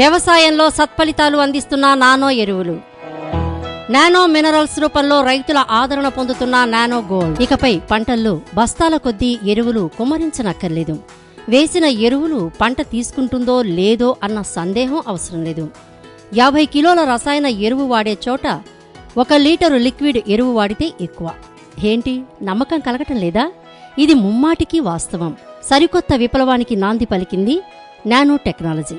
వ్యవసాయంలో సత్ఫలితాలు అందిస్తున్న నానో ఎరువులు. నానో మినరల్స్ రూపంలో రైతుల ఆదరణ పొందుతున్న నానో గోల్డ్. ఇకపై పంటల్లో బస్తాల కొద్దీ ఎరువులు కుమ్మరించనక్కర్లేదు. వేసిన ఎరువులు పంట తీసుకుంటుందో లేదో అన్న సందేహం అవసరం లేదు. యాభై కిలోల రసాయన ఎరువు వాడే చోట ఒక లీటరు లిక్విడ్ ఎరువు వాడితే ఎక్కువ. ఏంటి? నమ్మకం కలగటం లేదా? ఇది ముమ్మాటికి వాస్తవం. సరికొత్త విప్లవానికి నాంది పలికింది నానో టెక్నాలజీ.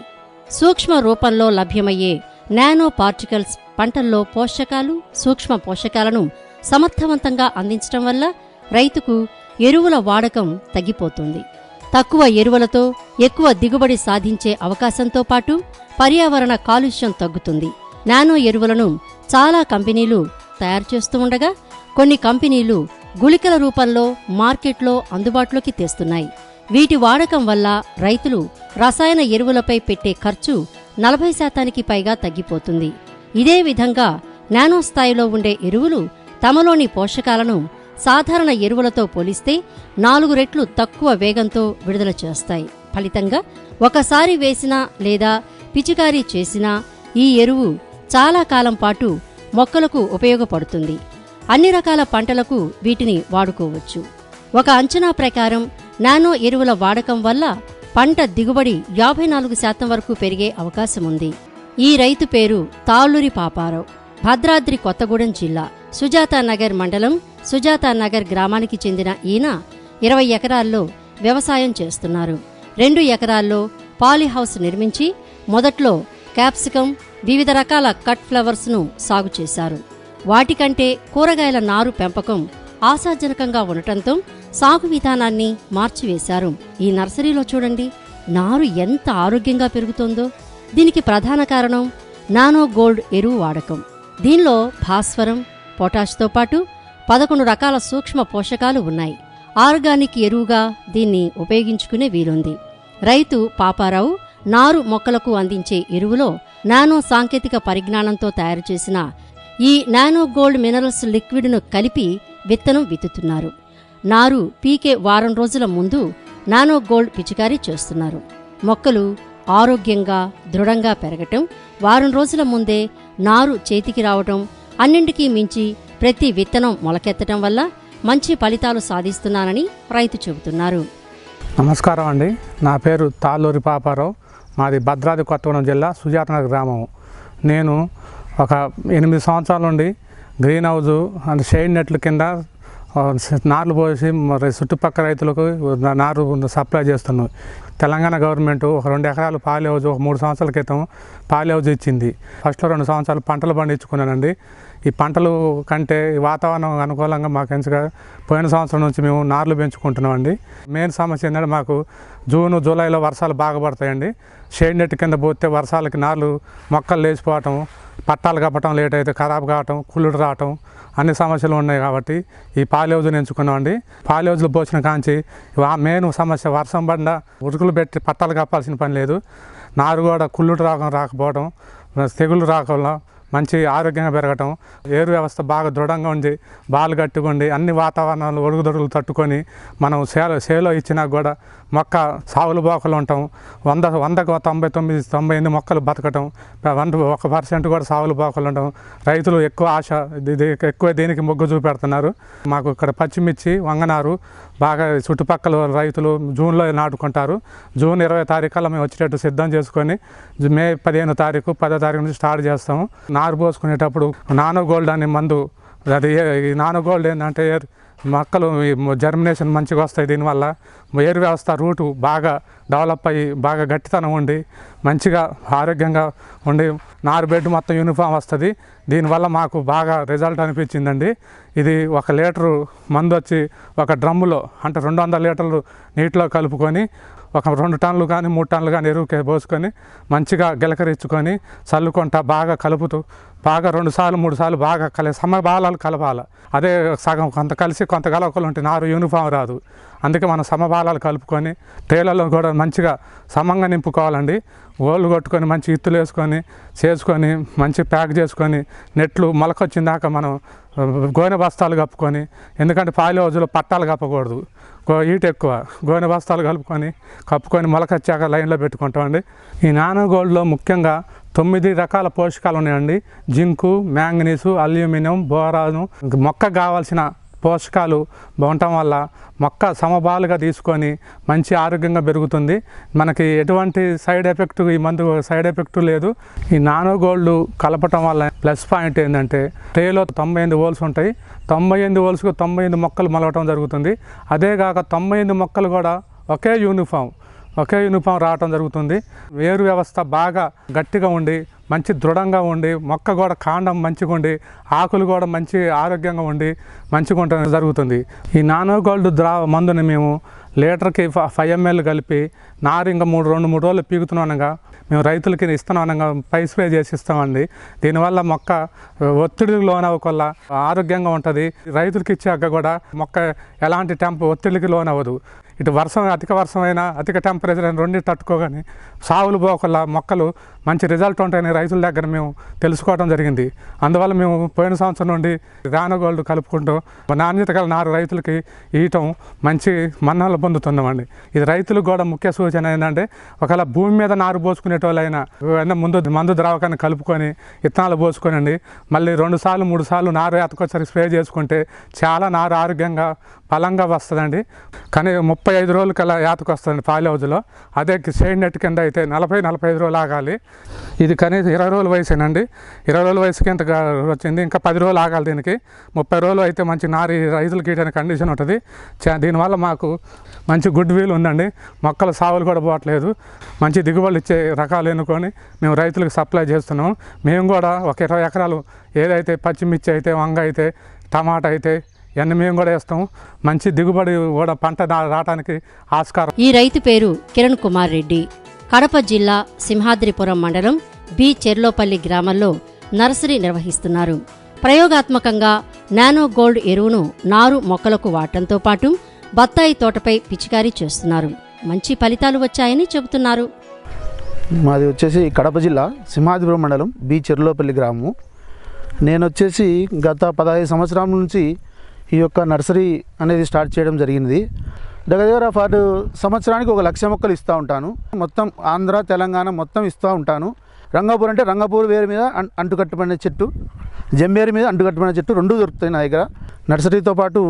సూక్ష్మ రూపంలో లభ్యమయ్యే నానో పార్టికల్స్ పంటల్లో పోషకాలు సూక్ష్మ పోషకాలను సమర్థవంతంగా అందించడం వల్ల రైతుకు ఎరువుల వాడకం తగ్గిపోతుంది. తక్కువ ఎరువులతో ఎక్కువ దిగుబడి సాధించే అవకాశంతో పాటు పర్యావరణ కాలుష్యం తగ్గుతుంది. నానో ఎరువులను చాలా కంపెనీలు తయారు చేస్తూ ఉండగా కొన్ని కంపెనీలు గుళికల రూపంలో మార్కెట్లో అందుబాటులోకి తెస్తున్నాయి. వీటి వాడకం వల్ల రైతులు రసాయన ఎరువులపై పెట్టే ఖర్చు నలభై శాతానికి పైగా తగ్గిపోతుంది. ఇదే విధంగా నానో స్థాయిలో ఉండే ఎరువులు తమలోని పోషకాలను సాధారణ ఎరువులతో పోలిస్తే నాలుగు రెట్లు తక్కువ వేగంతో విడుదల చేస్తాయి. ఫలితంగా ఒకసారి వేసినా లేదా పిచికారీ చేసినా ఈ ఎరువు చాలా కాలం పాటు మొక్కలకు ఉపయోగపడుతుంది. అన్ని రకాల పంటలకు వీటిని వాడుకోవచ్చు. ఒక అంచనా ప్రకారం నానో ఎరువుల వాడకం వల్ల పంట దిగుబడి యాభై నాలుగు శాతం వరకు పెరిగే అవకాశం ఉంది ఈ రైతు పేరు తాళ్ళూరి పాపారావు. భద్రాద్రి కొత్తగూడెం జిల్లా. సుజాతానగర్ మండలం సుజాతానగర్ గ్రామానికి చెందిన ఈయన ఇరవై ఎకరాల్లో వ్యవసాయం చేస్తున్నారు. రెండు ఎకరాల్లో పాలీహౌస్ నిర్మించి మొదట్లో క్యాప్సికం వివిధ రకాల కట్ ఫ్లవర్స్ను సాగు చేశారు. వాటికంటే కూరగాయల నారు పెంపకం ఆశాజనకంగా ఉండటంతో సాగు విధానాన్ని మార్చివేశారు. ఈ నర్సరీలో చూడండి నారు ఎంత ఆరోగ్యంగా పెరుగుతోందో. దీనికి ప్రధాన కారణం నానో గోల్డ్ ఎరువు వాడకం. దీనిలో భాస్వరం పొటాష్తో పాటు పదకొండు రకాల సూక్ష్మ పోషకాలు ఉన్నాయి. ఆర్గానిక్ ఎరువుగా దీన్ని ఉపయోగించుకునే వీలుంది. రైతు పాపారావు నారు మొక్కలకు అందించే ఎరువులో నానో సాంకేతిక పరిజ్ఞానంతో తయారు చేసిన ఈ నానో గోల్డ్ మినరల్స్ లిక్విడ్ను కలిపి విత్తనం విత్తుతున్నారు. నారు పీకే వారం రోజుల ముందు నానో గోల్డ్ పిచికారీ చేస్తున్నారు. మొక్కలు ఆరోగ్యంగా దృఢంగా పెరగటం వారం రోజుల ముందే నారు చేతికి రావటం అన్నింటికీ మించి ప్రతి విత్తనం మొలకెత్తటం వల్ల మంచి ఫలితాలు సాధిస్తున్నానని రైతు చెబుతున్నారు. నమస్కారం అండి. నా పేరు తాళ్ళూరి పాపారావు. మాది భద్రాద్రి కొత్తగూడెం జిల్లా సుజాతనగర్ గ్రామం. నేను ఒక ఎనిమిది సంవత్సరాల నుండి గ్రీన్ హౌస్ అండ్ షైడ్ నెట్ల కింద నార్లు పోసి మరి చుట్టుపక్కల రైతులకు నారు సప్లై చేస్తున్నాం. తెలంగాణ గవర్నమెంట్ ఒక రెండు ఎకరాలు పాలి హౌజ్ ఒక మూడు సంవత్సరాల క్రితం పాలి హౌజ్ ఇచ్చింది. ఫస్ట్లో రెండు సంవత్సరాలు పంటలు పండించుకున్నానండి. ఈ పంటలు కంటే ఈ వాతావరణం అనుకూలంగా మాకు ఎంచగా పోయిన సంవత్సరం నుంచి మేము నార్లు పెంచుకుంటున్నామండి. మెయిన్ సమస్య ఏంటంటే మాకు జూన్ జూలైలో వర్షాలు బాగా పడతాయండి. షేడ్ నెట్ కింద పోతే వర్షాలకి నార్లు మొక్కలు లేచిపోవటం పట్టాలు కప్పటం లేట్ అయితే ఖరాబ్ కావటం కుళ్ళుడు రావటం అన్ని సమస్యలు ఉన్నాయి కాబట్టి ఈ పాలేవుజుని ఎంచుకున్నామండి. పాలేజులు పోసిన కాంచి ఆ మెయిన్ సమస్య వర్షం పడిన ఉరుకులు పెట్టి పట్టాలు కప్పాల్సిన పని లేదు. నారు కూడా కుళ్ళుడు రాకం రాకపోవడం తెగులు రాకుండా మంచి ఆరోగ్యంగా పెరగటం ఏరు వ్యవస్థ బాగా దృఢంగా ఉంది బాలు కట్టుకుండి అన్ని వాతావరణాలు ఒడుగుదొడుగులు తట్టుకొని మనం సేల సేలో ఇచ్చినా కూడా మొక్క సాగులు బోకలు ఉంటాం. వంద వందకు తొంభై తొమ్మిది తొంభై ఎనిమిది మొక్కలు బతకటం వంద ఒక పర్సెంట్ కూడా సాగులు బోకలు ఉండటం. రైతులు ఎక్కువ ఆశ ఎక్కువ దేనికి మొగ్గు చూపెడుతున్నారు. మాకు ఇక్కడ పచ్చిమిర్చి వంగనారు బాగా చుట్టుపక్కల రైతులు జూన్లో నాటుకుంటారు. జూన్ ఇరవై తారీఖు మేము వచ్చేటట్టు సిద్ధం చేసుకొని మే పదిహేను తారీఖు పదో తారీఖు నుంచి స్టార్ట్ చేస్తాము. నారు పోసుకునేటప్పుడు నానో గోల్డ్ అనే మందు అది ఈ నానో గోల్డ్ ఏంటంటే మొక్కలు ఈ జర్మినేషన్ మంచిగా వస్తాయి దీనివల్ల. ఏరు వ్యవస్థ రూటు బాగా డెవలప్ అయ్యి బాగా గట్టితనం ఉండి మంచిగా ఆరోగ్యంగా ఉండి నారు బెడ్ మొత్తం యూనిఫామ్ వస్తుంది. దీనివల్ల మాకు బాగా రిజల్ట్ అనిపించిందండి. ఇది ఒక లీటరు మందు వచ్చి ఒక డ్రమ్ములో అంటే రెండు వందల లీటర్లు నీటిలో కలుపుకొని ఒక రెండు టన్నులు కానీ మూడు టన్నులు కానీ ఎరువుకే పోసుకొని మంచిగా గిలకరించుకొని చల్లుకుంటా బాగా కలుపుతూ బాగా రెండు సార్లు మూడు సార్లు బాగా కలి సమబాలాలు కలపాలి. అదే సగం కొంత కలిసి కొంత కలవకలు ఉంటే నారు యూనిఫామ్ రాదు. అందుకే మనం సమబాలాలు కలుపుకొని ట్రేలలో కూడా మంచిగా సమంగా నింపుకోవాలండి. ఓళ్ళు కొట్టుకొని మంచి ఇత్తులు వేసుకొని చేసుకొని మంచి ప్యాక్ చేసుకొని నెట్లు మొలకొచ్చిందాక మనం గోనె బస్తాలు కప్పుకొని ఎందుకంటే పాలి రోజులు పట్టాలు కప్పకూడదు. ఈట హీట్ ఎక్కువ. గోనె బస్తాలు కలుపుకొని కప్పుకొని మొలకొచ్చాక లైన్లో పెట్టుకుంటామండి. ఈ నానో గోల్డ్లో ముఖ్యంగా తొమ్మిది రకాల పోషకాలు ఉన్నాయండి. జింకు మ్యాంగనీసు అల్యూమినియం బోరాను మొక్క కావాల్సిన పోషకాలు ఉండటం వల్ల మొక్క సమబాలుగా తీసుకొని మంచి ఆరోగ్యంగా పెరుగుతుంది. మనకి ఎటువంటి సైడ్ ఎఫెక్ట్ ఈ మందు సైడ్ ఎఫెక్ట్ లేదు. ఈ నానో గోల్డ్ కలపటం వల్ల ప్లస్ పాయింట్ ఏంటంటే ట్రేలో తొంభై ఎనిమిది ఓల్స్ ఉంటాయి. తొంభై ఎనిమిది ఓల్స్కు తొంభై ఎనిమిది మొక్కలు మొలవటం జరుగుతుంది. అదేగాక తొంభై ఎనిమిది మొక్కలు కూడా ఒకే యూనిఫామ్ ఒకే యూనిఫామ్ రావటం జరుగుతుంది. వేరు వ్యవస్థ బాగా గట్టిగా ఉండి మంచి దృఢంగా ఉండి మొక్క కూడా కాండం మంచిగా ఉండి ఆకులు కూడా మంచి ఆరోగ్యంగా ఉండి మంచిగా ఉండటం జరుగుతుంది. ఈ నానో గోల్డ్ ద్రా మందుని మేము లీటర్కి ఫైవ్ ఎంఎల్ కలిపి నారు ఇంకా మూడు రెండు మూడు రోజులు పీగుతున్నానగా మేము రైతులకి ఇస్తున్నానగా పై స్ప్రే చేసి ఇస్తామండి. దీనివల్ల మొక్క ఒత్తిడికి లోనవ్వకొల్ల ఆరోగ్యంగా ఉంటుంది. రైతులకి ఇచ్చాక కూడా మొక్క ఎలాంటి టెంప్ ఒత్తిడికి లోనవ్వదు. ఇటు వర్షం అధిక వర్షమైనా అధిక టెంపరేచర్ అయినా రెండు తట్టుకోగానే సాగులు పోకుండా మొక్కలు మంచి రిజల్ట్ ఉంటాయని రైతుల దగ్గర మేము తెలుసుకోవడం జరిగింది. అందువల్ల మేము పోయిన సంవత్సరం నుండి రానగోల్డ్ కలుపుకుంటూ నాణ్యత గల నారు రైతులకి ఇవ్వటం మంచి మన్నలు పొందుతున్నామండి. ఇది రైతులకు కూడా ముఖ్య సూచన ఏంటంటే ఒకవేళ భూమి మీద నారు పోసుకునేటోళ్ళైనా ముందు మందు ద్రావకాన్ని కలుపుకొని విత్తనాలు పోసుకొనండి. మళ్ళీ రెండు సార్లు మూడు సార్లు నారు ఎతకొచ్చారి స్ప్రే చేసుకుంటే చాలా నారు ఆరోగ్యంగా బలంగా వస్తుందండి. కానీ ముప్పై ఐదు రోజులకల్లా యాతకు వస్తుంది పాలి అదే షేడ్ నెట్ కింద అయితే నలభై నలభై ఐదు రోజులు ఆగాలి. ఇది కనీసం ఇరవై రోజుల వయసేనండి. ఇరవై రోజుల వయసుకి ఇంత వచ్చింది? ఇంకా పది రోజులు ఆగాలి దీనికి. ముప్పై రోజులు అయితే మంచి నారి రైతులకి ఇటువంటి కండిషన్ ఉంటుంది. దీనివల్ల మాకు మంచి గుడ్ వీల్ ఉందండి. మొక్కల సాగులు కూడా పోవట్లేదు. మంచి దిగుబడులు ఇచ్చే రకాలు ఎన్నుకొని మేము రైతులకు సప్లై చేస్తున్నాం మేము కూడా ఒక ఇరవై ఎకరాలు ఏదైతే పచ్చిమిర్చి అయితే వంగ అయితే టమాటా అయితే ఇవన్నీ మేము కూడా వేస్తాం. మంచి దిగుబడి కూడా పంట రావడానికి ఆస్కారం. ఈ రైతు పేరు కిరణ్ కుమార్ రెడ్డి. కడప జిల్లా సింహాద్రిపురం మండలం బి చెర్లోపల్లి గ్రామంలో నర్సరీ నిర్వహిస్తున్నారు. ప్రయోగాత్మకంగా నానో గోల్డ్ ఎరువును నారు మొక్కలకు వాడటంతో పాటు బత్తాయి తోటపై పిచికారీ చేస్తున్నారు. మంచి ఫలితాలు వచ్చాయని చెబుతున్నారు. మాది వచ్చేసి కడప జిల్లా సింహాద్రిపురం మండలం బి చెర్లోపల్లి గ్రామము. నేను వచ్చేసి గత పదహైదు సంవత్సరాల నుంచి ఈ యొక్క నర్సరీ అనేది స్టార్ట్ చేయడం జరిగింది దగ్గర దగ్గర ఫర్ సంవత్సరానికి ఒక లక్ష మొక్కలు ఇస్తూ ఉంటాను. మొత్తం ఆంధ్ర తెలంగాణ మొత్తం ఇస్తూ ఉంటాను. రంగాపూర్ అంటే రంగాపూర్ వేరు మీద అంటుకట్టుబడిన అంటుకట్టబడిన చెట్టు జంబేరు మీద అంటుకట్టబడిన చెట్టు రెండు దొరుకుతాయి నా దగ్గర. నర్సరీతో పాటు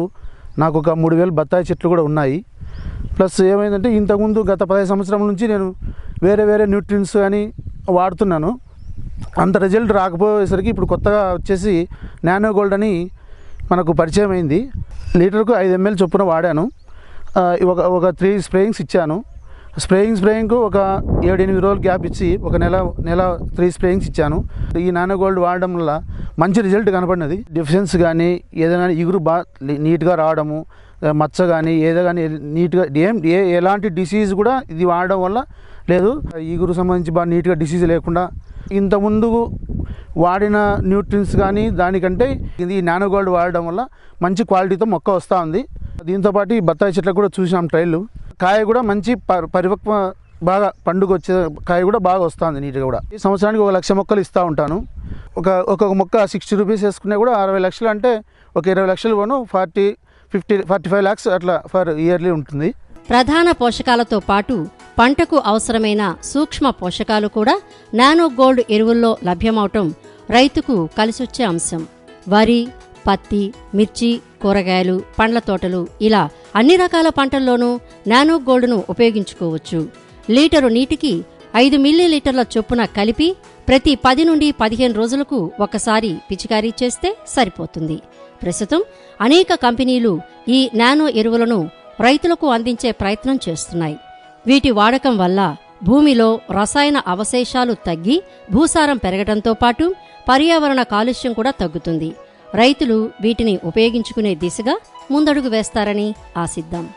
నాకు ఒక మూడు వేలు బత్తాయి చెట్లు కూడా ఉన్నాయి. ప్లస్ ఏమైందంటే ఇంతకుముందు గత పదహైదు సంవత్సరం నుంచి నేను వేరే వేరే న్యూట్రిన్స్ అని వాడుతున్నాను. అంత రిజల్ట్ రాకపోయేసరికి ఇప్పుడు కొత్తగా వచ్చేసి నానో గోల్డ్ అని మనకు పరిచయం అయింది. లీటర్కు ఐదు ఎంఎల్ చొప్పున వాడాను. ఒక ఒక త్రీ స్ప్రేయింగ్స్ ఇచ్చాను. స్ప్రేయింగ్ స్ప్రేయింగ్కు ఒక ఏడెనిమిది రోజులు గ్యాప్ ఇచ్చి ఒక నెల నెల త్రీ స్ప్రేయింగ్స్ ఇచ్చాను. ఈ నానో గోల్డ్ వాడడం వల్ల మంచి రిజల్ట్ కనపడినది. డిఫిషన్స్ కానీ ఏదైనా ఇగురు బాగా నీట్గా రావడము మచ్చ కానీ ఏదో కానీ నీట్గా ఏం ఏ ఎలాంటి డిసీజ్ కూడా ఇది వాడడం వల్ల లేదు. ఈగురు సంబంధించి బాగా నీట్గా డిసీజ్ లేకుండా ఇంత ముందు వాడిన న్యూట్రిన్స్ కానీ దానికంటే ఇది నానో గోల్డ్ వాడడం వల్ల మంచి క్వాలిటీతో మొక్క వస్తూ ఉంది. దీంతోపాటు ఈ బత్తాయి చెట్లకు కూడా చూసినాం ట్రైలు. కాయ కూడా మంచి ప- పరిపక్వ బాగా పండుగ వచ్చే కాయ కూడా బాగా వస్తుంది నీట్గా కూడా. ఈ సంవత్సరానికి ఒక లక్ష మొక్కలు ఇస్తూ ఉంటాను. ఒక ఒక్కొక్క మొక్క సిక్స్టీ రూపీస్ వేసుకునే కూడా అరవై లక్షలు అంటే ఒక ఇరవై లక్షలు పోను forty fifty forty five lakhs అట్లా ఫర్ ఇయర్లీ ఉంటుంది. ప్రధాన పోషకాలతో పాటు పంటకు అవసరమైన సూక్ష్మ పోషకాలు కూడా నానో గోల్డ్ ఎరువుల్లో లభ్యమవటం రైతుకు కలిసొచ్చే అంశం. వరి పత్తి మిర్చి కూరగాయలు పండ్ల తోటలు ఇలా అన్ని రకాల పంటల్లోనూ నానో గోల్డ్ను ఉపయోగించుకోవచ్చు. లీటరు నీటికి ఐదు మిల్లీలీటర్ల చొప్పున కలిపి ప్రతి పది నుండి పదిహేను రోజులకు ఒకసారి పిచికారీ చేస్తే సరిపోతుంది. ప్రస్తుతం అనేక కంపెనీలు ఈ నానో ఎరువులను రైతులకు అందించే ప్రయత్నం చేస్తున్నాయి. వీటి వాడకం వల్ల భూమిలో రసాయన అవశేషాలు తగ్గి భూసారం పెరగడంతో పాటు పర్యావరణ కాలుష్యం కూడా తగ్గుతుంది. రైతులు వీటిని ఉపయోగించుకునే దిశగా ముందడుగు వేస్తారని ఆశిద్దాం.